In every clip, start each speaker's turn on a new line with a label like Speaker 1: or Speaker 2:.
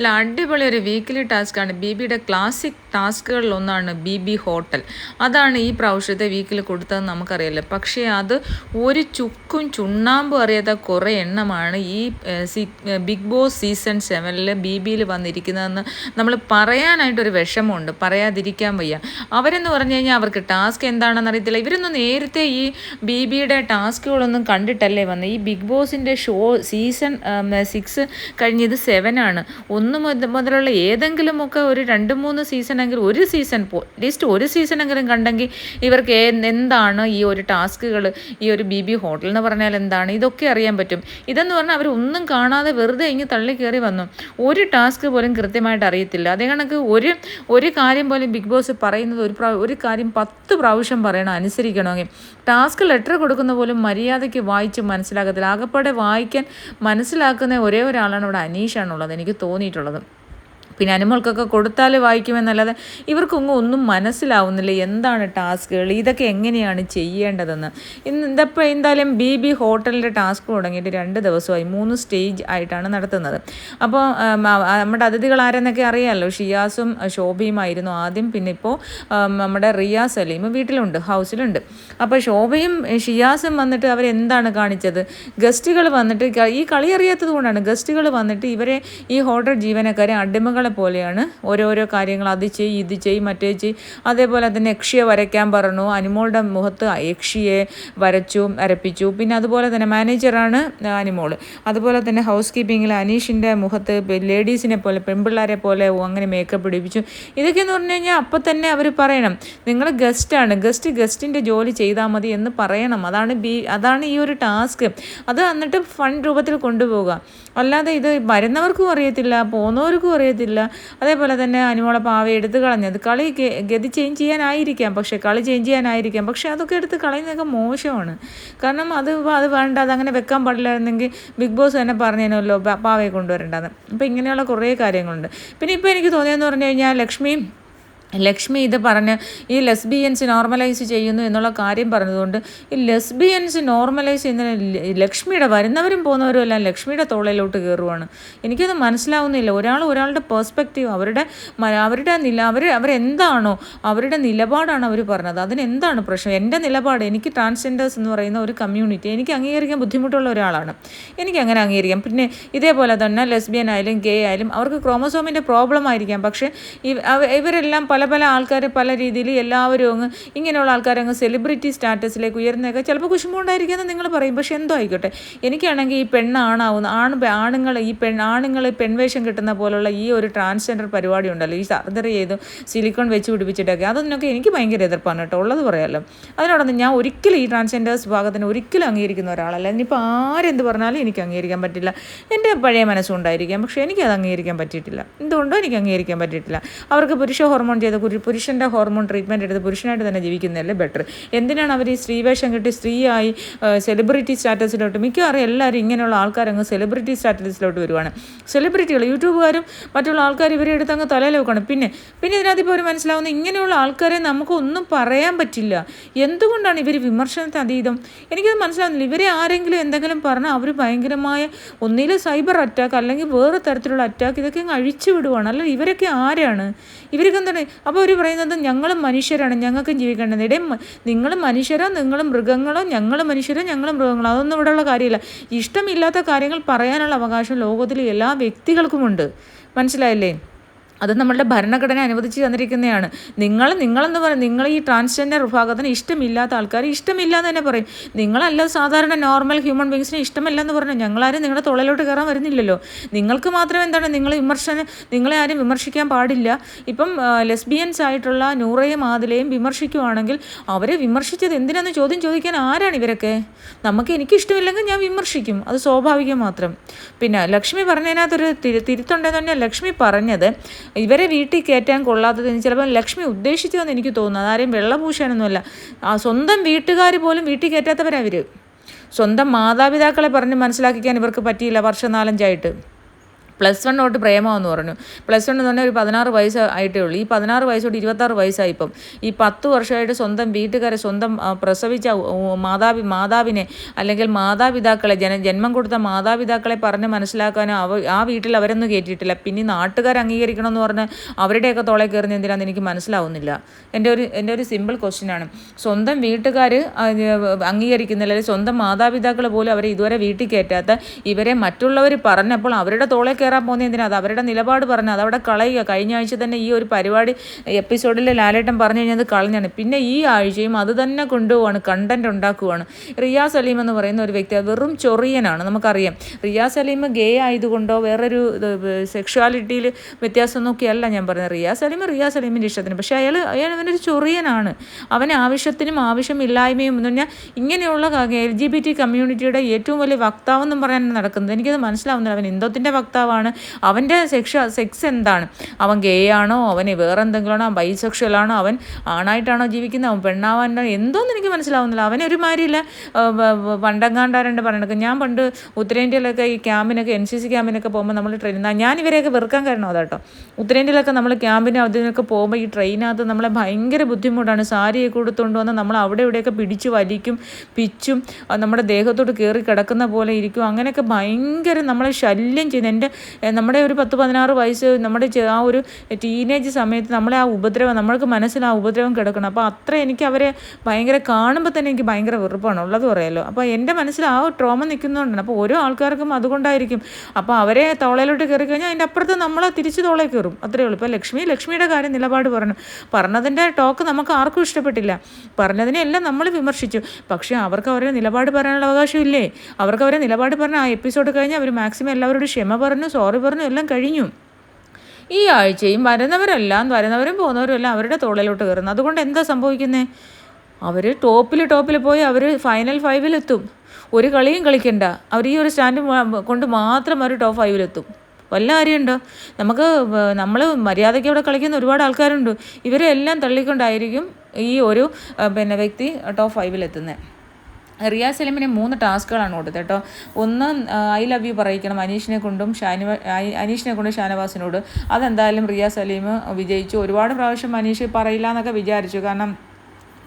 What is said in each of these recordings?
Speaker 1: അല്ല അടിപൊളി ഒരു വീക്കിലി ടാസ്ക്കാണ് ബി ബിയുടെ ക്ലാസിക് ടാസ്കുകളിൽ ഒന്നാണ് ബി ബി ഹോട്ടൽ. അതാണ് ഈ പ്രാവശ്യത്തെ വീക്കിൽ കൊടുത്തതെന്ന് നമുക്കറിയാലോ. പക്ഷേ അത് ഒരു ചുക്കും ചുണ്ണാമ്പും അറിയാത്ത കുറേ എണ്ണമാണ് ഈ ബിഗ് ബോസ് സീസൺ സെവനിൽ ബി ബിയിൽ വന്നിരിക്കുന്നതെന്ന് നമ്മൾ പറയാനായിട്ടൊരു വിഷമമുണ്ട്. പറയാതിരിക്കാൻ വയ്യ. അവരെന്ന് പറഞ്ഞു കഴിഞ്ഞാൽ അവർക്ക് ടാസ്ക് എന്താണെന്ന് അറിയത്തില്ല. ഇവരൊന്നും നേരത്തെ ഈ ബി ബിയുടെ ടാസ്കുകളൊന്നും കണ്ടിട്ടല്ലേ വന്നത് ഈ ബിഗ് ബോസിന്റെ ഷോ സീസൺ സിക്സ് കഴിഞ്ഞ് ഇത് ഒന്ന് ഒന്ന് മുതലുള്ള ഏതെങ്കിലുമൊക്കെ ഒരു രണ്ട് മൂന്ന് സീസണെങ്കിലും ഒരു സീസൺ അറ്റ്ലീസ്റ്റ് ഒരു സീസണെങ്കിലും കണ്ടെങ്കിൽ ഇവർക്ക് എന്താണ് ഈ ഒരു ടാസ്കുകൾ ഈ ഒരു ബി ബി ഹോട്ടൽ എന്ന് പറഞ്ഞാൽ എന്താണ്? ഇതൊക്കെ അറിയാൻ പറ്റും. ഇതെന്ന് പറഞ്ഞാൽ അവർ ഒന്നും കാണാതെ വെറുതെ ഇങ്ങ് തള്ളി കയറി വന്നു. ഒരു ടാസ്ക് പോലും കൃത്യമായിട്ട് അറിയത്തില്ല. അതേ കണക്ക് ഒരു ഒരു കാര്യം പോലും ബിഗ് ബോസ് പറയുന്നത് ഒരു ഒരു കാര്യം പത്ത് പ്രാവശ്യം പറയണം അനുസരിക്കണമെങ്കിൽ. ടാസ്ക് ലെറ്റർ കൊടുക്കുന്ന പോലും മര്യാദയ്ക്ക് വായിച്ച് മനസ്സിലാക്കത്തില്ല. ആകപ്പാടെ വായിക്കാൻ മനസ്സിലാക്കുന്ന ഒരേ ഒരാളാണ് ഇവിടെ അനീഷാണുള്ളത്. എനിക്ക് തോന്നിയിട്ടുള്ളത് പിന്നെ അനിമൽക്കൊക്കെ കൊടുത്താൽ വായിക്കുമെന്നല്ലാതെ ഇവർക്കൊന്നും ഒന്നും മനസ്സിലാവുന്നില്ല എന്താണ് ടാസ്കുകൾ ഇതൊക്കെ എങ്ങനെയാണ് ചെയ്യേണ്ടതെന്ന്. ഇന്ന് ഇതപ്പോൾ എന്തായാലും ബി ബി ഹോട്ടലിന്റെ ടാസ്ക് തുടങ്ങിയിട്ട് രണ്ട് ദിവസമായി മൂന്ന് സ്റ്റേജ് ആയിട്ടാണ് നടത്തുന്നത്. അപ്പോൾ നമ്മുടെ അതിഥികൾ ആരെന്നൊക്കെ അറിയാമല്ലോ ഷിയാസും ശോഭയുമായിരുന്നു ആദ്യം പിന്നെ ഇപ്പോൾ നമ്മുടെ റിയ സലീം വീട്ടിലുണ്ട് ഹൗസിലുണ്ട്. അപ്പോൾ ശോഭയും ഷിയാസും വന്നിട്ട് അവരെന്താണ് കാണിച്ചത്? ഗസ്റ്റുകൾ വന്നിട്ട് ഈ കളി അറിയാത്തത് കൊണ്ടാണ് ഗസ്റ്റുകൾ വന്നിട്ട് ഇവരെ ഈ ഹോട്ടൽ ജീവനക്കാരെ അടിമകളെ പോലെയാണ്. ഓരോരോ കാര്യങ്ങൾ അത് ചെയ് ഇത് ചെയ് മറ്റേ ചെയ് അതേപോലെ തന്നെ യക്ഷിയെ വരയ്ക്കാൻ പറഞ്ഞു. അനിമോളുടെ മുഖത്ത് യക്ഷിയെ വരച്ചു വരപ്പിച്ചു. പിന്നെ അതുപോലെ തന്നെ മാനേജറാണ് അനിമോൾ അതുപോലെ തന്നെ ഹൗസ് കീപ്പിങ്ങിൽ അനീഷിന്റെ മുഖത്ത് ലേഡീസിനെ പോലെ പെൺപിള്ളേരെ പോലെ അങ്ങനെ മേക്കപ്പ് പിടിപ്പിച്ചു ഇതൊക്കെ എന്ന് പറഞ്ഞു കഴിഞ്ഞാൽ അപ്പം തന്നെ അവർ പറയണം നിങ്ങൾ ഗസ്റ്റാണ് ഗസ്റ്റ് ഗസ്റ്റിന്റെ ജോലി ചെയ്താൽ മതി എന്ന് പറയണം. അതാണ് ബി അതാണ് ഈ ഒരു ടാസ്ക് അത് എന്നിട്ട് ഫണ്ട് രൂപത്തിൽ കൊണ്ടുപോകുക അല്ലാതെ ഇത് വരുന്നവർക്കും അറിയത്തില്ല പോകുന്നവർക്കും അറിയത്തില്ല. അതേപോലെ തന്നെ അനുമോളെ പാവ എടുത്ത് കളഞ്ഞത്. കളി ഗതി ചേഞ്ച് ചെയ്യാനായിരിക്കാം. പക്ഷേ കളി ചേഞ്ച് ചെയ്യാനായിരിക്കാം. പക്ഷേ അതൊക്കെ എടുത്ത് കളയുന്നതൊക്കെ മോശമാണ്. കാരണം അത് അത് വേണ്ട അതങ്ങനെ വെക്കാൻ പാടില്ലായിരുന്നെങ്കിൽ ബിഗ് ബോസ് തന്നെ പറഞ്ഞതിനല്ലോ പാവയെ കൊണ്ടുവരേണ്ടത് അപ്പോൾ ഇങ്ങനെയുള്ള കുറേ കാര്യങ്ങളുണ്ട്. പിന്നെ ഇപ്പോൾ എനിക്ക് തോന്നിയെന്ന് പറഞ്ഞു കഴിഞ്ഞാൽ ലക്ഷ്മി ലക്ഷ്മി ഇത് പറഞ്ഞ് ഈ ലെസ്ബിയൻസ് നോർമലൈസ് ചെയ്യുന്നു എന്നുള്ള കാര്യം പറഞ്ഞതുകൊണ്ട് ഈ ലെസ്ബിയൻസ് നോർമലൈസ് ചെയ്യുന്ന ലക്ഷ്മിയുടെ വരുന്നവരും പോകുന്നവരും എല്ലാം ലക്ഷ്മിയുടെ തോളയിലോട്ട് കയറുവാണ്. എനിക്കത് മനസ്സിലാവുന്നില്ല. ഒരാൾ ഒരാളുടെ പേഴ്സ്പെക്റ്റീവ് അവരുടെ അവരുടെ നില അവർ അവരെന്താണോ അവരുടെ നിലപാടാണ് അവർ പറഞ്ഞത്. അതിനെന്താണ് പ്രശ്നം? എന്റെ നിലപാട് എനിക്ക് ട്രാൻസ്ജെൻഡേഴ്സ് എന്ന് പറയുന്ന ഒരു കമ്മ്യൂണിറ്റി എനിക്ക് അംഗീകരിക്കാൻ ബുദ്ധിമുട്ടുള്ള ഒരാളാണ്. എനിക്ക് അങ്ങനെ അംഗീകരിക്കാം. പിന്നെ ഇതേപോലെ തന്നെ ലെസ്ബിയൻ ആയാലും ഗേ ആയാലും അവർക്ക് ക്രോമസോമിന്റെ പ്രോബ്ലം ആയിരിക്കാം. പക്ഷേ ഇവരെല്ലാം പല പല പല ആൾക്കാർ പല രീതിയിൽ എല്ലാവരും അങ്ങ് ഇങ്ങനെയുള്ള ആൾക്കാരങ്ങ് സെലിബ്രിറ്റി സ്റ്റാറ്റസിലേക്ക് ഉയർന്നേക്കാം ചിലപ്പോൾ കുശുമ്പുണ്ടായിരിക്കുമെന്ന് നിങ്ങൾ പറയും. പക്ഷേ എന്തോ ആയിക്കോട്ടെ. എനിക്കാണെങ്കിൽ ഈ പെണ്ണാണാവുന്ന ആണ് ആണുങ്ങൾ ഈ പെൺ ആണുങ്ങൾ പെൺവേഷം കിട്ടുന്ന പോലുള്ള ഈ ഒരു ട്രാൻസ്ജെൻഡർ പരിപാടി ഉണ്ടല്ലോ. ഈ സർജറി ചെയ്ത് സിലിക്കോൺ വെച്ച് പിടിപ്പിച്ചിട്ടൊക്കെ അതൊന്നൊക്കെ എനിക്ക് ഭയങ്കര എതിർപ്പാണ് കേട്ടോ. ഉള്ളത് പറയാമല്ലോ അതിനോടൊന്നും ഞാൻ ഒരിക്കലും ഈ ട്രാൻസ്ജെൻഡേഴ്സ് വിഭാഗത്തിന് ഒരിക്കലും അംഗീകരിക്കുന്ന ഒരാളല്ല. ഇനിയിപ്പോൾ ആരെന്ത് പറഞ്ഞാലും എനിക്ക് അംഗീകരിക്കാൻ പറ്റില്ല. എന്റെ പഴയ മനസ്സുണ്ടായിരിക്കാം പക്ഷേ എനിക്കത് അംഗീകരിക്കാൻ പറ്റിയിട്ടില്ല. എന്തുകൊണ്ടോ എനിക്ക് അംഗീകരിക്കാൻ പറ്റിയിട്ടില്ല. അവർക്ക് പുരുഷ ഹോർമോൺ ചെയ്ത പുരുഷന്റെ ഹോർമോൺ ട്രീറ്റ്മെന്റ് എടുത്ത് പുരുഷനായിട്ട് തന്നെ ജീവിക്കുന്നതല്ലേ ബെറ്റർ എന്തിനാണ് അവർ ഈ സ്ത്രീവേഷം കെട്ടി സ്ത്രീയായി സെലിബ്രിറ്റി സ്റ്റാറ്റസിലോട്ട് മിക്കവാറും എല്ലാവരും ഇങ്ങനെയുള്ള ആൾക്കാരങ്ങ് സെലിബ്രിറ്റി സ്റ്റാറ്റസിലോട്ട് വരുവാണ്. സെലിബ്രിറ്റികൾ യൂട്യൂബുകാരും മറ്റുള്ള ആൾക്കാർ ഇവരെ എടുത്ത് അങ്ങ് തലയിൽ വെക്കണം. പിന്നെ പിന്നെ ഇതിനകത്ത് ഇപ്പോൾ അവർ മനസ്സിലാവുന്ന ഇങ്ങനെയുള്ള ആൾക്കാരെ നമുക്കൊന്നും പറയാൻ പറ്റില്ല. എന്തുകൊണ്ടാണ് ഇവർ വിമർശനത്തിന് അതീതം? എനിക്കത് മനസ്സിലാവുന്നില്ല. ഇവരെ ആരെങ്കിലും എന്തെങ്കിലും പറഞ്ഞാൽ അവർ ഭയങ്കരമായ ഒന്നിൽ സൈബർ അറ്റാക്ക് അല്ലെങ്കിൽ വേറെ തരത്തിലുള്ള അറ്റാക്ക് ഇതൊക്കെ അങ്ങ് അഴിച്ചു വിടുവാണ്. അല്ല ഇവരൊക്കെ ആരാണ്? ഇവരൊക്കെ എന്താണ് അപ്പോൾ അവർ പറയുന്നത് ഞങ്ങളും മനുഷ്യരാണ് ഞങ്ങൾക്കും ജീവിക്കേണ്ടത് ഇടയും നിങ്ങൾ മനുഷ്യരോ നിങ്ങൾ മൃഗങ്ങളോ ഞങ്ങൾ മനുഷ്യരോ ഞങ്ങൾ മൃഗങ്ങളോ അതൊന്നും ഇവിടെയുള്ള കാര്യമില്ല. ഇഷ്ടമില്ലാത്ത കാര്യങ്ങൾ പറയാനുള്ള അവകാശം ലോകത്തിലെ എല്ലാ വ്യക്തികൾക്കുമുണ്ട്. മനസ്സിലായില്ലേ? അത് നമ്മളുടെ ഭരണഘടന അനുവദിച്ച് തന്നിരിക്കുന്നതാണ്. നിങ്ങൾ നിങ്ങളെന്ന് പറയും നിങ്ങൾ ഈ ട്രാൻസ്ജെൻഡർ വിഭാഗത്തിന് ഇഷ്ടമില്ലാത്ത ആൾക്കാർ ഇഷ്ടമില്ല എന്ന് തന്നെ പറയും. നിങ്ങളല്ല സാധാരണ നോർമൽ ഹ്യൂമൻ ബീങ്സിന് ഇഷ്ടമല്ല എന്ന് പറഞ്ഞു. ഞങ്ങളാരും നിങ്ങളുടെ തൊഴിലോട്ട് കയറാൻ വരുന്നില്ലല്ലോ. നിങ്ങൾക്ക് മാത്രം എന്താണ് നിങ്ങൾ വിമർശനം നിങ്ങളെ ആരും വിമർശിക്കാൻ പാടില്ല. ഇപ്പം ലെസ്ബിയൻസ് ആയിട്ടുള്ള നൂറയും ആദിലയും വിമർശിക്കുവാണെങ്കിൽ അവരെ വിമർശിച്ചത് എന്തിനാന്ന് ചോദ്യം ചോദിക്കാൻ ആരാണ് ഇവരൊക്കെ? നമുക്ക് എനിക്ക് ഇഷ്ടമില്ലെങ്കിൽ ഞാൻ വിമർശിക്കും. അത് സ്വാഭാവികം മാത്രം. പിന്നെ ലക്ഷ്മി പറഞ്ഞതിനകത്തൊരു തിരു തിരുത്തുണ്ടെന്ന് പറഞ്ഞാൽ ലക്ഷ്മി പറഞ്ഞത് ഇവരെ വീട്ടിൽ കയറ്റാൻ കൊള്ളാത്തതിന് ചിലപ്പോൾ ലക്ഷ്മി ഉദ്ദേശിച്ചതെന്ന് എനിക്ക് തോന്നുന്നു. അതാരെയും വെള്ളപൂശാനൊന്നുമല്ല. സ്വന്തം വീട്ടുകാർ പോലും വീട്ടിൽ കയറ്റാത്തവരാ ഇവർ സ്വന്തം മാതാപിതാക്കളെ പറഞ്ഞ് മനസ്സിലാക്കിക്കാൻ ഇവർക്ക് പറ്റിയില്ല വർഷം നാലഞ്ചായിട്ട് പ്ലസ് വൺ തൊട്ട് പ്രേമമെന്ന് പറഞ്ഞു. പ്ലസ് വൺ എന്ന് പറഞ്ഞാൽ ഒരു പതിനാറ് വയസ്സ് ആയിട്ടേ ഉള്ളൂ. ഈ പതിനാറ് വയസ്സോട്ട് ഇരുപത്താറ് വയസ്സായി ഇപ്പം. ഈ പത്ത് വർഷമായിട്ട് സ്വന്തം വീട്ടുകാരെ സ്വന്തം പ്രസവിച്ച മാതാപി മാതാവിനെ അല്ലെങ്കിൽ മാതാപിതാക്കളെ ജന ജന്മം കൊടുത്ത മാതാപിതാക്കളെ പറഞ്ഞ് മനസ്സിലാക്കാനോ അവ ആ വീട്ടിൽ അവരൊന്നും കയറ്റിയിട്ടില്ല പിന്നെ നാട്ടുകാർ അംഗീകരിക്കണമെന്ന് പറഞ്ഞ് അവരുടെയൊക്കെ തോളെ കയറുന്ന എന്തിനാണെന്ന് എനിക്ക് മനസ്സിലാവുന്നില്ല. എന്റെ ഒരു എന്റെ ഒരു സിമ്പിൾ ക്വസ്റ്റ്യനാണ് സ്വന്തം വീട്ടുകാർ അംഗീകരിക്കുന്നില്ല അല്ലെങ്കിൽ സ്വന്തം മാതാപിതാക്കൾ പോലും അവരെ ഇതുവരെ വീട്ടിൽ കയറ്റാത്ത ഇവരെ മറ്റുള്ളവർ പറഞ്ഞപ്പോൾ അവരുടെ തോളെ കയറാൻ പോകുന്ന അത് അവരുടെ നിലപാട് പറഞ്ഞു അതവിടെ കളയുക. കഴിഞ്ഞ ആഴ്ച തന്നെ ഈ ഒരു പരിപാടി എപ്പിസോഡിൽ ലാലേട്ടൻ പറഞ്ഞു കഴിഞ്ഞാൽ അത് കളഞ്ഞാണ്. പിന്നെ ഈ ആഴ്ചയും അത് തന്നെ കൊണ്ടുപോവാണ് കണ്ടന്റ് ഉണ്ടാക്കുവാണ്. റിയാസ് അലീം എന്ന് പറയുന്ന ഒരു വ്യക്തി വെറും ചൊറിയനാണ് നമുക്കറിയാം. റിയാസ് അലീം ഗേ ആയതുകൊണ്ടോ വേറൊരു സെക്ഷുവാലിറ്റിയിൽ വ്യത്യാസം നോക്കിയല്ല ഞാൻ പറയുന്നത് റിയാസ് അലീം റിയാസ് അലീമിന്റെ ഇഷ്ടത്തിന്. പക്ഷേ അയാൾ അയാൾ അവനൊരു ചൊറിയനാണ്. അവന് ആവശ്യത്തിനും ആവശ്യമില്ലായ്മയും എന്ന് പറഞ്ഞാൽ ഇങ്ങനെയുള്ള എൽ ജി ബി ടി കമ്മ്യൂണിറ്റിയുടെ ഏറ്റവും വലിയ വക്താവെന്നും പറയാൻ നടക്കുന്നത്. എനിക്കത് മനസ്സിലാവുന്നില്ല. അവൻ എന്തോത്തിന്റെ വക്താവാണ്? അവന്റെ സെക്ഷ സെക്സ് എന്താണ്? അവൻ ഗേ ആണോ? അവന് വേറെ എന്തെങ്കിലും ആണോ ബൈസെക്ഷൽ ആണോ? അവൻ ആണായിട്ടാണോ ജീവിക്കുന്നത്? അവൻ പെണ്ണാവാൻ എന്തോന്ന് എനിക്ക് മനസ്സിലാവുന്നില്ല. അവനെ ഒരുമാതിരിയില്ല പണ്ടങ്ങാണ്ടാരുണ്ട് പറയണത്. ഞാൻ പണ്ട് ഉത്തരേന്ത്യയിലൊക്കെ ഈ ക്യാമ്പിനൊക്കെ എൻ സി സി ക്യാമ്പിനൊക്കെ പോകുമ്പോൾ നമ്മൾ ട്രെയിൻ ഞാൻ ഇവരെയൊക്കെ വെറുക്കാൻ കാരണം അതാട്ടോ. ഉത്തരേന്ത്യയിലൊക്കെ നമ്മൾ ക്യാമ്പിന് അതിനൊക്കെ പോകുമ്പോൾ ഈ ട്രെയിനകത്ത് നമ്മളെ ഭയങ്കര ബുദ്ധിമുട്ടാണ്. സാരിയൊക്കെ കൊടുത്തുകൊണ്ട് വന്ന് നമ്മൾ അവിടെ ഇവിടെയൊക്കെ പിടിച്ച് വലിക്കും പിച്ചും നമ്മുടെ ദേഹത്തോട് കയറി കിടക്കുന്ന പോലെ ഇരിക്കും. അങ്ങനെയൊക്കെ ഭയങ്കര നമ്മളെ ശല്യം ചെയ്യുന്നത് എന്റെ നമ്മുടെ ഒരു പത്ത് പതിനാറ് വയസ്സ് നമ്മുടെ ആ ഒരു ടീനേജ് സമയത്ത് നമ്മളെ ആ ഉപദ്രവം നമ്മൾക്ക് മനസ്സിൽ ആ ഉപദ്രവം കിടക്കണം. അപ്പോൾ അത്ര എനിക്ക് അവരെ ഭയങ്കര കാണുമ്പോൾ തന്നെ എനിക്ക് ഭയങ്കര വെറുപ്പാണ്. ഉള്ളത് പറയാമല്ലോ അപ്പോൾ എന്റെ മനസ്സിൽ ആ ട്രോമ നിൽക്കുന്നതുകൊണ്ടാണ് അപ്പോൾ ഓരോ ആൾക്കാർക്കും അതുകൊണ്ടായിരിക്കും. അപ്പോൾ അവരെ തോളയിലോട്ട് കയറി കഴിഞ്ഞാൽ അതിന്റെ അപ്പുറത്ത് നമ്മളെ തിരിച്ച് തോളെ കയറും. അത്രയേ ഉള്ളൂ. ഇപ്പോൾ ലക്ഷ്മി ലക്ഷ്മിയുടെ കാര്യം നിലപാട് പറഞ്ഞു പറഞ്ഞതിന്റെ ടോക്ക് നമുക്ക് ആർക്കും ഇഷ്ടപ്പെട്ടില്ല. പറഞ്ഞതിനെല്ലാം നമ്മൾ വിമർശിച്ചു. പക്ഷേ അവർക്ക് അവരുടെ നിലപാട് പറയാനുള്ള അവകാശമില്ലേ അവർക്ക് അവരെ നിലപാട് പറഞ്ഞ ആ എപ്പിസോഡ് കഴിഞ്ഞ് അവർ മാക്സിമം എല്ലാവരോടും ക്ഷമ പറഞ്ഞു സോറി പറഞ്ഞു എല്ലാം കഴിഞ്ഞു. ഈ ആഴ്ചയും വരുന്നവരെല്ലാം വരുന്നവരും പോകുന്നവരും എല്ലാം അവരുടെ തോളിലോട്ട് കയറുന്നു. അതുകൊണ്ട് എന്താ സംഭവിക്കുന്നത് അവർ ടോപ്പിൽ ടോപ്പിൽ പോയി അവർ ഫൈനൽ ഫൈവിലെത്തും ഒരു കളിയും കളിക്കണ്ട. അവർ ഈ ഒരു സ്റ്റാൻഡ് കൊണ്ട് മാത്രം അവർ ടോപ്പ് ഫൈവിലെത്തും വല്ല കാര്യമുണ്ടോ? നമുക്ക് നമ്മൾ മര്യാദയ്ക്ക് അവിടെ കളിക്കുന്ന ഒരുപാട് ആൾക്കാരുണ്ട്. ഇവരെല്ലാം തള്ളിക്കൊണ്ടായിരിക്കും ഈ ഒരു പിന്നെ വ്യക്തി ടോപ്പ് ഫൈവിലെത്തുന്നത് റിയാസ് സലീമിന് മൂന്ന് ടാസ്കുകളാണ് കൊടുത്തത് കേട്ടോ. ഒന്ന് ഐ ലവ് യു പറയിക്കണം അനീഷിനെ കൊണ്ടും ഷാനിവ അനീഷിനെ കൊണ്ടും ഷാനവാസിനോട്. അതെന്തായാലും റിയാസ് സലീം വിജയിച്ചു. ഒരുപാട് പ്രാവശ്യം അനീഷ് പറയില്ല എന്നൊക്കെ വിചാരിച്ചു. കാരണം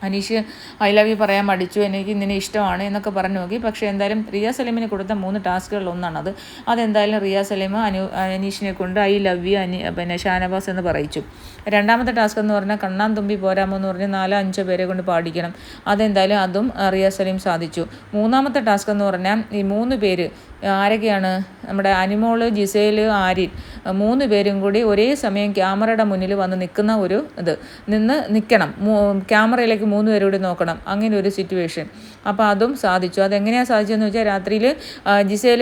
Speaker 1: അനീഷ് ഐ ലവ് യു പറയാൻ മടിച്ചു എനിക്ക് നിന്നെ ഇഷ്ടമാണ് എന്നൊക്കെ പറഞ്ഞു നോക്കി. പക്ഷേ എന്തായാലും റിയ സലീമിന് കൊടുത്ത മൂന്ന് ടാസ്കുകളിൽ ഒന്നാണത് അതെന്തായാലും റിയ സലീം അനു അനീഷിനെ കൊണ്ട് ഐ ലവ് യു അനി പിന്നെ ഷാനവാസ് എന്ന് പറയിച്ചു. രണ്ടാമത്തെ ടാസ്ക് എന്ന് പറഞ്ഞാൽ കണ്ണാൻ തുമ്പി പോരാമോ എന്ന് പറഞ്ഞ് നാലോ അഞ്ചോ പേരെ കൊണ്ട് പാടിക്കണം. അതെന്തായാലും അതും റിയ സലീം സാധിച്ചു. മൂന്നാമത്തെ ടാസ്ക് എന്ന് പറഞ്ഞാൽ ഈ മൂന്ന് പേര് ആരൊക്കെയാണ്? നമ്മുടെ അനിമോൾ ജിസേൽ ആര്യൻ മൂന്ന് പേരും കൂടി ഒരേ സമയം ക്യാമറയുടെ മുന്നിൽ വന്ന് നിൽക്കുന്ന ഒരു ഇത്. നിന്ന് നിൽക്കണം ക്യാമറയിലേക്ക് മൂന്ന് പേരും കൂടി നോക്കണം. അങ്ങനെ ഒരു സിറ്റുവേഷൻ അപ്പോൾ അതും സാധിച്ചു. അതെങ്ങനെയാണ് സാധിച്ചതെന്ന് വെച്ചാൽ രാത്രിയിൽ ജിസേൽ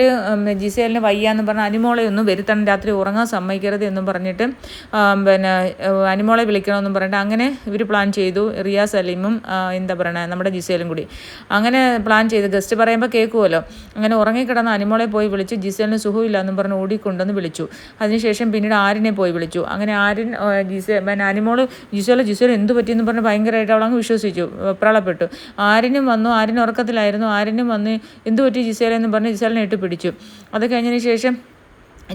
Speaker 1: ജിസേലിന് വയ്യാന്ന് പറഞ്ഞ അനിമോളെ ഒന്നും വരുത്തണം രാത്രി ഉറങ്ങാൻ സമ്മതിക്കരുത് എന്നും പറഞ്ഞിട്ട് പിന്നെ അനിമോളെ വിളിക്കണമെന്നും പറഞ്ഞിട്ട് അങ്ങനെ ഇവർ പ്ലാൻ ചെയ്തു. റിയാ സലീമും എന്താ പറയണേ നമ്മുടെ ജിസേലും കൂടി. അങ്ങനെ പ്ലാൻ ചെയ്ത് ഗസ്റ്റ് പറയുമ്പോൾ കേൾക്കുമല്ലോ അങ്ങനെ ഉറങ്ങിക്കിടന്ന അനിമോളെ പോയി വിളിച്ച് ജിസേലിന് സുഖമില്ല എന്നും പറഞ്ഞ് ഓടിക്കൊണ്ടെന്ന് വിളിച്ചു. അതിനുശേഷം പിന്നീട് ആരിനെ പോയി വിളിച്ചു. അങ്ങനെ ആര്യൻ ജിസേ പിന്നെ അനിമോൾ ജിസേല ജിസേൽ എന്ത് പറ്റിയെന്ന് പറഞ്ഞ് ഭയങ്കരമായിട്ട് അവളങ്ങ് വിശ്വസിച്ചു പ്രളപ്പെട്ടു ആരിനും വന്നു ആരിന് ഉറക്കത്തിലായിരുന്നു ആര്യനും വന്ന് എന്തു പറ്റി ജിസേലെന്ന് പറഞ്ഞ് ജിസേലിനെ ഇട്ട് പിടിച്ചു. അത് കഴിഞ്ഞതിന് ശേഷം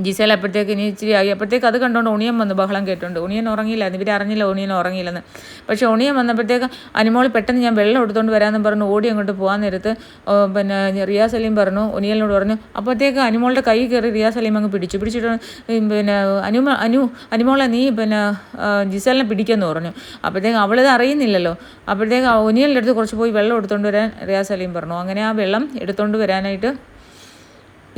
Speaker 1: ജിസേൽ അപ്പോഴത്തേക്ക് ഇനി ഇച്ചിരി ആയി. അപ്പോഴത്തേക്ക് അത് കണ്ടുകൊണ്ട് ഉണിയൻ വന്ന് ബഹളം കേട്ടുണ്ട്. ഉണിയൻ ഉറങ്ങിയില്ലായിരുന്നു ഇവർ അറിഞ്ഞില്ല ഉണിയൻ ഉറങ്ങിയില്ലെന്ന്. പക്ഷേ ഉണിയൻ വന്നപ്പോഴത്തേക്ക് അനിമോൾ പെട്ടെന്ന് ഞാൻ വെള്ളം എടുത്തുകൊണ്ട് വരാമെന്ന് പറഞ്ഞു ഓടി അങ്ങോട്ട് പോകാൻ നേരത്ത് പിന്നെ റിയാസ് സലീം പറഞ്ഞു ഉണിയലിനോട് പറഞ്ഞു അപ്പോഴത്തേക്ക് അനിമോളുടെ കൈ കയറി റിയാസ് സലീം അങ്ങ് പിടിച്ചു. പിടിച്ചിട്ട് പിന്നെ അനു അനു അനിമോളെ നീ പിന്നെ ജിസേലിനെ പിടിക്കുമെന്ന് പറഞ്ഞു. അപ്പോഴത്തേക്ക് അവളിത് അറിയുന്നില്ലല്ലോ. അപ്പോഴത്തേക്ക് ഉനിയലിന്റെ അടുത്ത് കുറച്ച് പോയി വെള്ളം എടുത്തുകൊണ്ട് വരാൻ റിയാസ് സലീം പറഞ്ഞു. അങ്ങനെ ആ വെള്ളം എടുത്തുകൊണ്ട് വരാനായിട്ട്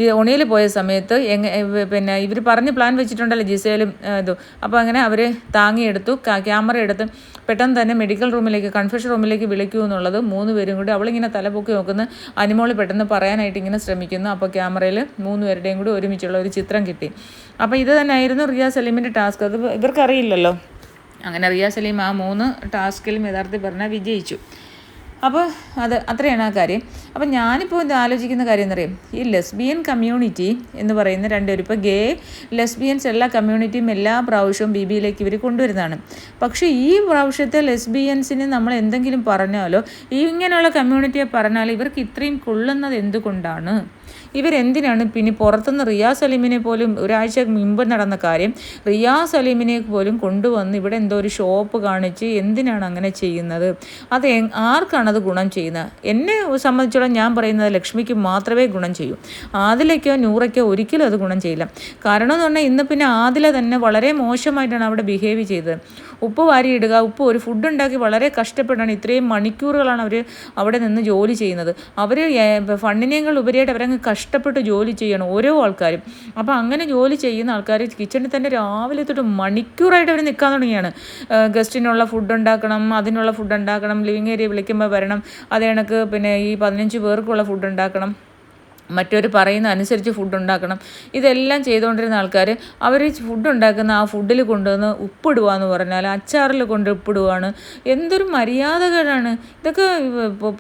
Speaker 1: ഈ ഒണിയിൽ പോയ സമയത്ത് എങ്ങ പിന്നെ ഇവർ പറഞ്ഞ് പ്ലാൻ വെച്ചിട്ടുണ്ടല്ലോ ജിസയിലും ഇതും. അപ്പോൾ അങ്ങനെ അവർ താങ്ങിയെടുത്തു. ക്യാമറ എടുത്ത് പെട്ടെന്ന് തന്നെ മെഡിക്കൽ റൂമിലേക്ക് കൺഫ്യൂഷൻ റൂമിലേക്ക് വിളിക്കൂ എന്നുള്ളത് മൂന്ന് പേരും കൂടി അവളിങ്ങനെ തലപൊക്കി നോക്കുന്ന. അനിമോൾ പെട്ടെന്ന് പറയാനായിട്ട് ഇങ്ങനെ ശ്രമിക്കുന്നു. അപ്പോൾ ക്യാമറയിൽ മൂന്ന് പേരുടെയും കൂടി ഒരുമിച്ചുള്ള ഒരു ചിത്രം കിട്ടി. അപ്പോൾ ഇത് തന്നെയായിരുന്നു റിയ സലീമിന്റെ ടാസ്ക്. അത് ഇവർക്കറിയില്ലല്ലോ. അങ്ങനെ റിയ സലീം ആ മൂന്ന് ടാസ്കിലും യഥാർത്ഥത്തിൽ പറഞ്ഞാൽ വിജയിച്ചു. അപ്പോൾ അത് അത്രയാണ് ആ കാര്യം. അപ്പോൾ ഞാനിപ്പോൾ ഇത് ആലോചിക്കുന്ന കാര്യം എന്നറിയാം ഈ ലെസ്ബിയൻ കമ്മ്യൂണിറ്റി എന്ന് പറയുന്ന രണ്ടുപേരും ഇപ്പോൾ ഗേ ലെസ്ബിയൻസ് എല്ലാ കമ്മ്യൂണിറ്റിയും എല്ലാ പ്രാവശ്യവും ബി ബിയിലേക്ക് ഇവർ കൊണ്ടുവരുന്നതാണ്. പക്ഷേ ഈ പ്രാവശ്യത്തെ ലെസ്ബിയൻസിന് നമ്മൾ എന്തെങ്കിലും പറഞ്ഞാലോ ഇങ്ങനെയുള്ള കമ്മ്യൂണിറ്റിയെ പറഞ്ഞാൽ ഇവർക്ക് ഇത്രയും കൊള്ളുന്നത് എന്തുകൊണ്ടാണ്? ഇവരെന്തിനാണ് പിന്നെ പുറത്തുനിന്ന് റിയാസ് സലീമിനെ പോലും ഒരാഴ്ച മുമ്പ് നടന്ന കാര്യം റിയാസ് സലീമിനെ പോലും കൊണ്ടുവന്ന് ഇവിടെ എന്തോ ഒരു ഷോപ്പ് കാണിച്ച് എന്തിനാണ് അങ്ങനെ ചെയ്യുന്നത്? അത് ആർക്കാണ് അത് ഗുണം ചെയ്യുന്നത്? എന്നെ സംബന്ധിച്ചോളം ഞാൻ പറയുന്നത് ലക്ഷ്മിക്ക് മാത്രമേ ഗുണം ചെയ്യൂ. ആദിലയ്ക്കോ നൂറയ്ക്കോ ഒരിക്കലും അത് ഗുണം ചെയ്യില്ല. കാരണം എന്ന് പറഞ്ഞാൽ ഇന്ന് പിന്നെ ആദില തന്നെ വളരെ മോശമായിട്ടാണ് അവിടെ ബിഹേവ് ചെയ്തത്. ഉപ്പ് വാരിയിടുക. ഉപ്പ് ഒരു ഫുഡ് ഉണ്ടാക്കി വളരെ കഷ്ടപ്പെട്ടാണ് ഇത്രയും മണിക്കൂറുകളാണ് അവർ അവിടെ നിന്ന് ജോലി ചെയ്യുന്നത്. അവർ ഫണ്ടിനേക്കാൾ ഉപരിയായിട്ട് അവരങ്ങ് കഷ്ടപ്പെട്ട് ജോലി ചെയ്യണം ഓരോ ആൾക്കാരും. അപ്പോൾ അങ്ങനെ ജോലി ചെയ്യുന്ന ആൾക്കാർ കിച്ചണിൽ തന്നെ രാവിലെ തൊട്ട് മണിക്കൂറായിട്ട് അവർ നിൽക്കാൻ തുടങ്ങിയാണ്. ഗസ്റ്റിനുള്ള ഫുഡ് ഉണ്ടാക്കണം അതിനുള്ള ഫുഡ് ഉണ്ടാക്കണം ലിവിങ് ഏരിയ വിളിക്കുമ്പോൾ വരണം. അത് കണക്ക് പിന്നെ ഈ പതിനഞ്ച് പേർക്കുള്ള ഫുഡ് ഉണ്ടാക്കണം. മറ്റൊരു പറയുന്ന അനുസരിച്ച് ഫുഡ് ഉണ്ടാക്കണം. ഇതെല്ലാം ചെയ്തുകൊണ്ടിരുന്ന ആൾക്കാർ അവർ ഫുഡ് ഉണ്ടാക്കുന്ന ആ ഫുഡിൽ കൊണ്ടുവന്ന് ഉപ്പിടുക എന്ന് പറഞ്ഞാൽ അച്ചാറിൽ കൊണ്ട് ഉപ്പിടുകയാണ് എന്തൊരു മര്യാദകളാണ് ഇതൊക്കെ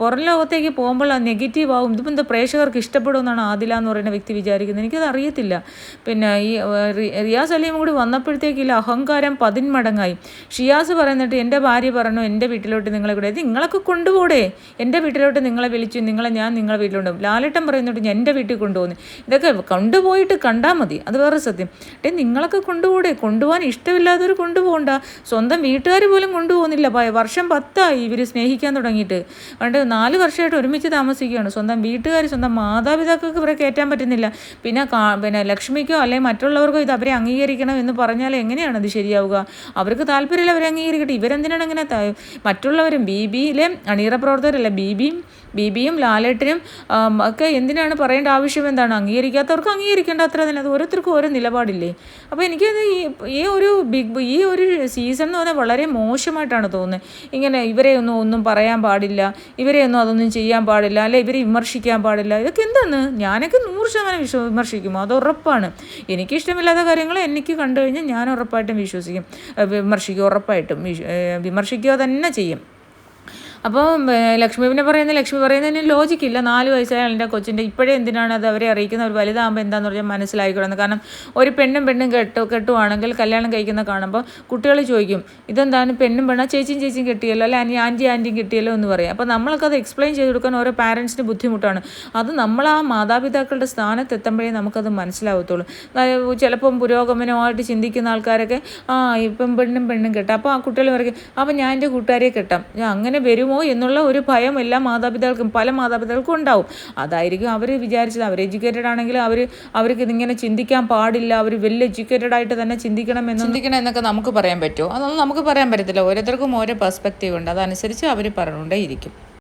Speaker 1: പുറം ലോകത്തേക്ക് പോകുമ്പോൾ ആ നെഗറ്റീവ് ആവും. ഇതിപ്പോൾ എന്താ പ്രേക്ഷകർക്ക് ഇഷ്ടപ്പെടുമെന്നാണ് ആദില എന്ന് പറയുന്ന വ്യക്തി വിചാരിക്കുന്നത്. എനിക്കത് അറിയത്തില്ല. പിന്നെ ഈ റിയാസ് അലീം കൂടി വന്നപ്പോഴത്തേക്ക് ഇല്ല അഹങ്കാരം പതിന്മടങ്ങായി. ഷിയാസ് പറയുന്നിട്ട് എന്റെ ഭാര്യ പറഞ്ഞു എന്റെ വീട്ടിലോട്ട് നിങ്ങളെ കൂടെ നിങ്ങളൊക്കെ കൊണ്ടുപോടേ. എന്റെ വീട്ടിലോട്ട് നിങ്ങളെ വിളിച്ചു നിങ്ങളെ ഞാൻ നിങ്ങളെ വീട്ടിലുണ്ടാവും ലാലേട്ടൻ പറയുന്നുണ്ട് ഞാൻ എന്റെ വീട്ടിൽ കൊണ്ടുപോകുന്നു. ഇതൊക്കെ കൊണ്ടുപോയിട്ട് കണ്ടാൽ മതി. അത് വേറെ സത്യം. ഏ നിങ്ങളൊക്കെ കൊണ്ടുപോടെ കൊണ്ടുപോകാൻ ഇഷ്ടമില്ലാത്തവർ കൊണ്ടുപോകണ്ട. സ്വന്തം വീട്ടുകാർ പോലും കൊണ്ടുപോകുന്നില്ല. വർഷം പത്തായി ഇവർ സ്നേഹിക്കാൻ തുടങ്ങിയിട്ട്. പണ്ട് നാല് വർഷമായിട്ട് ഒരുമിച്ച് താമസിക്കുകയാണ്. സ്വന്തം വീട്ടുകാർ സ്വന്തം മാതാപിതാക്കൾക്ക് ഇവരെ കയറ്റാൻ പറ്റുന്നില്ല. പിന്നെ പിന്നെ ലക്ഷ്മിക്കോ അല്ലെങ്കിൽ മറ്റുള്ളവർക്കോ ഇത് അവരെ അംഗീകരിക്കണം എന്ന് പറഞ്ഞാൽ എങ്ങനെയാണ് അത് ശരിയാവുക? അവർക്ക് താല്പര്യമില്ല അവരെ അംഗീകരിക്കട്ടെ. ഇവരെന്തിനാണ് ഇങ്ങനെ ത- മറ്റുള്ളവരും ബി ബിയിലെ അണിയറ പ്രവർത്തകരല്ല ബി ബിയും ബി ബിയും ലാലേട്ടനും ഒക്കെ എന്തിനാണ് പറയേണ്ട ആവശ്യം എന്താണ്? അംഗീകരിക്കാത്തവർക്ക് അംഗീകരിക്കേണ്ട അത്ര തന്നെ. അത് ഓരോരുത്തർക്കും ഓരോ നിലപാടില്ലേ? അപ്പോൾ എനിക്കത് ഈ ഈ ഒരു ബിഗ് ഈ ഒരു സീസൺ എന്ന് പറഞ്ഞാൽ വളരെ മോശമായിട്ടാണ് തോന്നുന്നത്. ഇങ്ങനെ ഇവരെ ഒന്നും ഒന്നും പറയാൻ പാടില്ല ഇവരെ ഒന്നും അതൊന്നും ചെയ്യാൻ പാടില്ല അല്ലെ ഇവരെ വിമർശിക്കാൻ പാടില്ല. ഇതൊക്കെ എന്താണ്? ഞാനൊക്കെ നൂറ് ശതമാനം വിശ്വ വിമർശിക്കും അത് ഉറപ്പാണ്. എനിക്കിഷ്ടമില്ലാത്ത കാര്യങ്ങൾ എനിക്ക് കണ്ടു കഴിഞ്ഞാൽ ഞാൻ ഉറപ്പായിട്ടും വിശ്വസിക്കും. വിമർശിക്കും ഉറപ്പായിട്ടും വിമർശിക്കുക തന്നെ ചെയ്യും. അപ്പോൾ ലക്ഷ്മി പിന്നെ പറയുന്നത് ലക്ഷ്മി പറയുന്നതിന് ലോജിക്കില്ല നാല് വയസ്സായ എന്റെ കൊച്ചിന്റെ ഇപ്പോഴേ എന്തിനാണ് അത് അവരെ അറിയിക്കുന്നത്? അവർ വലുതാകുമ്പോൾ എന്താന്ന് പറഞ്ഞാൽ മനസ്സിലായിക്കൊള്ളുന്നത് കാരണം ഒരു പെണ്ണും പെണ്ണും കെട്ടു കെട്ടുവാണെങ്കിൽ കല്യാണം കഴിക്കുന്ന കാണുമ്പോൾ കുട്ടികൾ ചോദിക്കും ഇതെന്താണ്? പെണ്ണും പെണ്ണാ? ചേച്ചിയും ചേച്ചിയും കിട്ടിയല്ലോ അല്ലെ? അനി ആന്റി ആന്റിയും കിട്ടിയല്ലോ? എന്ന് പറയും. അപ്പോൾ നമ്മൾക്ക് അത് എക്സ്പ്ലെയിൻ ചെയ്ത് കൊടുക്കാൻ ഓരോ പാരൻസിന് ബുദ്ധിമുട്ടാണ്. അത് നമ്മൾ ആ മാതാപിതാക്കളുടെ സ്ഥാനത്ത് എത്തുമ്പോഴേ നമുക്കത് മനസ്സിലാവത്തുള്ളൂ. ചിലപ്പം പുരോഗമനമായിട്ട് ചിന്തിക്കുന്ന ആൾക്കാരൊക്കെ ആ ഇപ്പം പെണ്ണും പെണ്ണും കെട്ടാം. അപ്പോൾ ആ കുട്ടികൾ പറയും അപ്പോൾ ഞാൻ എന്റെ കൂട്ടുകാരെ കെട്ടാം. അങ്ങനെ അങ്ങനെ വരുമോ എന്നുള്ള ഒരു ഭയം എല്ലാ മാതാപിതാക്കൾക്കും പല മാതാപിതാക്കൾക്കും ഉണ്ടാവും. അതായിരിക്കും അവർ വിചാരിച്ചത്. അവർ എഡ്യൂക്കേറ്റഡ് ആണെങ്കിൽ അവർ അവർക്ക് ഇതിങ്ങനെ ചിന്തിക്കാൻ പാടില്ല. അവർ വെൽ എഡ്യൂക്കേറ്റഡ് ആയിട്ട് തന്നെ ചിന്തിക്കണം എന്ന് ചിന്തിക്കണം എന്നൊക്കെ നമുക്ക് പറയാൻ പറ്റുമോ? അതൊന്നും നമുക്ക് പറയാൻ പറ്റത്തില്ല. ഓരോരുത്തർക്കും ഓരോ പെർസ്പെക്റ്റീവ് ഉണ്ട്. അതനുസരിച്ച് അവർ പറഞ്ഞുകൊണ്ടേ ഇരിക്കും